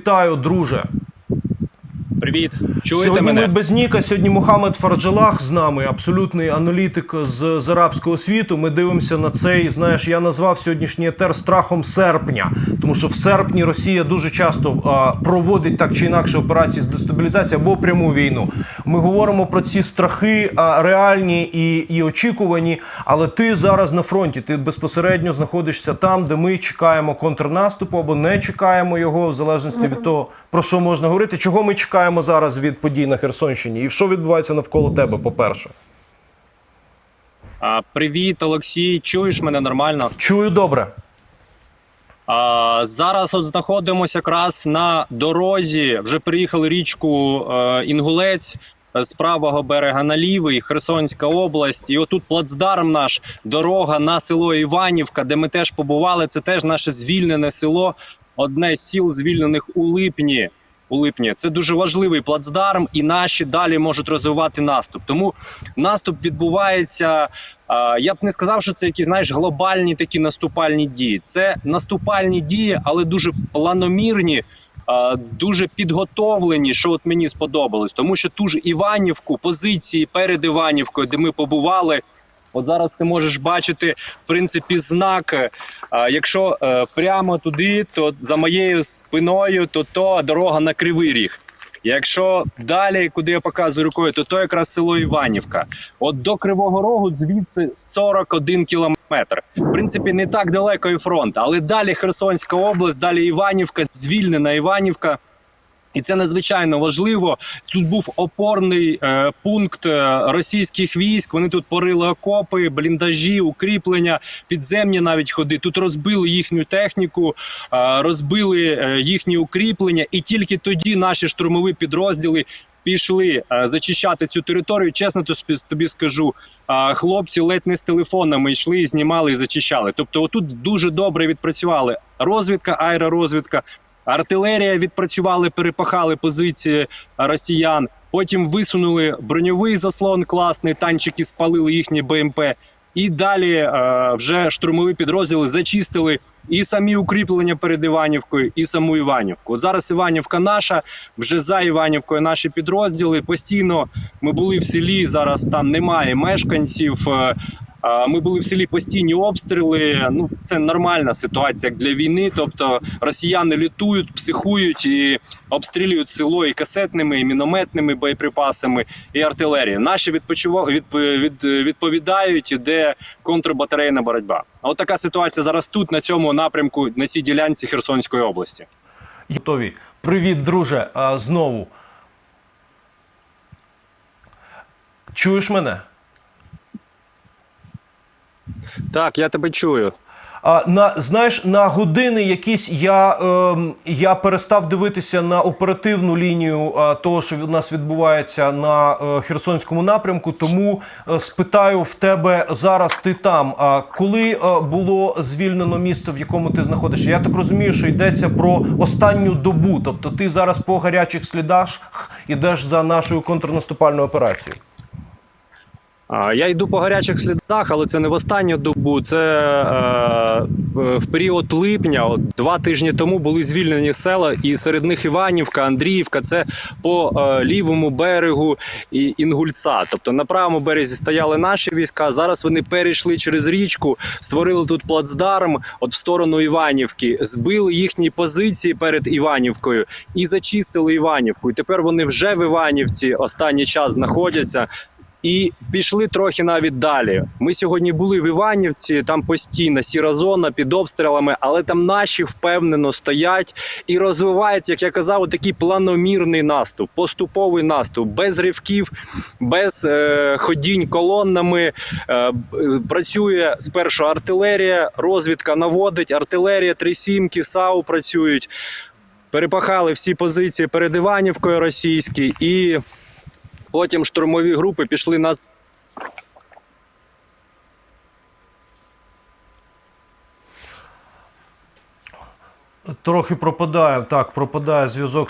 Вітаю, друже. Привіт, чуєте сьогодні мене? ми без Ніка. Сьогодні Мухаммед Фарджалах з нами, абсолютний аналітик з, з арабського світу. Ми дивимося на цей. Знаєш, я назвав сьогоднішній етер страхом серпня, тому що в серпні Росія дуже часто а, проводить так чи інакше операції з дестабілізації або пряму війну. Ми говоримо про ці страхи а, реальні і, і очікувані. Але ти зараз на фронті. Ти безпосередньо знаходишся там, де ми чекаємо контрнаступу або не чекаємо його, в залежності від того, про що можна говорити. Чого ми чекаємо зараз від подій на Херсонщині, і що відбувається навколо тебе? По перше, привіт, Олексій. Чуєш мене нормально? чую добре. А, зараз от знаходимося якраз на дорозі. Вже приїхали річку е, Інгулець е, з правого берега на лівий, Херсонська область. І отут плацдарм наш, дорога на село Іванівка, де ми теж побували. Це теж наше звільнене село, одне з сіл звільнених у липні. У липні це дуже важливий плацдарм, і наші далі можуть розвивати наступ. Тому наступ відбувається. Я б не сказав, що це якісь знаєш глобальні такі наступальні дії. Це наступальні дії, але дуже планомірні, дуже підготовлені. Що от мені сподобалось, тому що ту ж Іванівку, позиції перед Іванівкою, де ми побували. От зараз ти можеш бачити в принципі знак. е, якщо е, прямо туди, то за моєю спиною, то то дорога на Кривий Ріг. Якщо далі, куди я показую рукою, то то якраз село Іванівка. От до Кривого Рогу звідси 41 кілометр. В принципі, не так далеко і фронт, але далі Херсонська область, далі Іванівка, звільнена Іванівка. І це надзвичайно важливо. Тут був опорний е, пункт е, російських військ. Вони тут порили окопи, бліндажі, укріплення, підземні навіть ходи. Тут розбили їхню техніку, е, розбили е, їхні укріплення, і тільки тоді наші штурмові підрозділи. Пішли е, зачищати цю територію. Чесно то тобі скажу, е, хлопці ледь не з телефонами йшли, знімали і зачищали. Тобто, отут дуже добре відпрацювали розвідка, аеророзвідка, Артилерія відпрацювали, перепахали позиції росіян. Потім висунули броньовий заслон класний, танчики спалили їхні БМП. І далі е, вже штурмові підрозділи зачистили і самі укріплення перед Іванівкою, і саму Іванівку. От зараз Іванівка наша, вже за Іванівкою наші підрозділи. Постійно ми були в селі. Зараз там немає мешканців. Ми були в селі постійні обстріли. Ну це нормальна ситуація для війни. Тобто росіяни лютують, психують і обстрілюють село і касетними, і мінометними боєприпасами, і артилерією. Наші відпочива... від... Від... відповідають, іде контрбатарейна боротьба. А от така ситуація зараз тут, на цьому напрямку, на цій ділянці Херсонської області. Готові. Привіт, друже. Знову. Чуєш мене? Так, я тебе чую. А на знаєш, на години якісь я, ем, я перестав дивитися на оперативну лінію а, того, що в нас відбувається на е, Херсонському напрямку. Тому е, спитаю в тебе зараз. Ти там. А коли е, було звільнено місце, в якому ти знаходишся? Я так розумію, що йдеться про останню добу. Тобто, ти зараз по гарячих слідах ідеш за нашою контрнаступальною операцією. Я йду по гарячих слідах, але це не в останню добу. Це е, в- в період липня, от, два тижні тому були звільнені села, і серед них Іванівка, Андріївка. Це по е, лівому берегу і Інгульця. Тобто на правому березі стояли наші війська. Зараз вони перейшли через річку, створили тут плацдарм от в сторону Іванівки, збили їхні позиції перед Іванівкою і зачистили Іванівку. І тепер вони вже в Іванівці останній час знаходяться. І пішли трохи навіть далі. Ми сьогодні були в Іванівці, там постійна сіра зона під обстрілами, але там наші впевнено стоять і розвивається, як я казав, такий планомірний наступ, поступовий наступ, без ривків, без е, ходінь колоннами. Е, працює спершу артилерія, розвідка наводить, артилерія, три сімки, САУ працюють. Перепахали всі позиції перед Іванівкою російські і. Потім штурмові групи пішли на Трохи пропадає так, пропадає зв'язок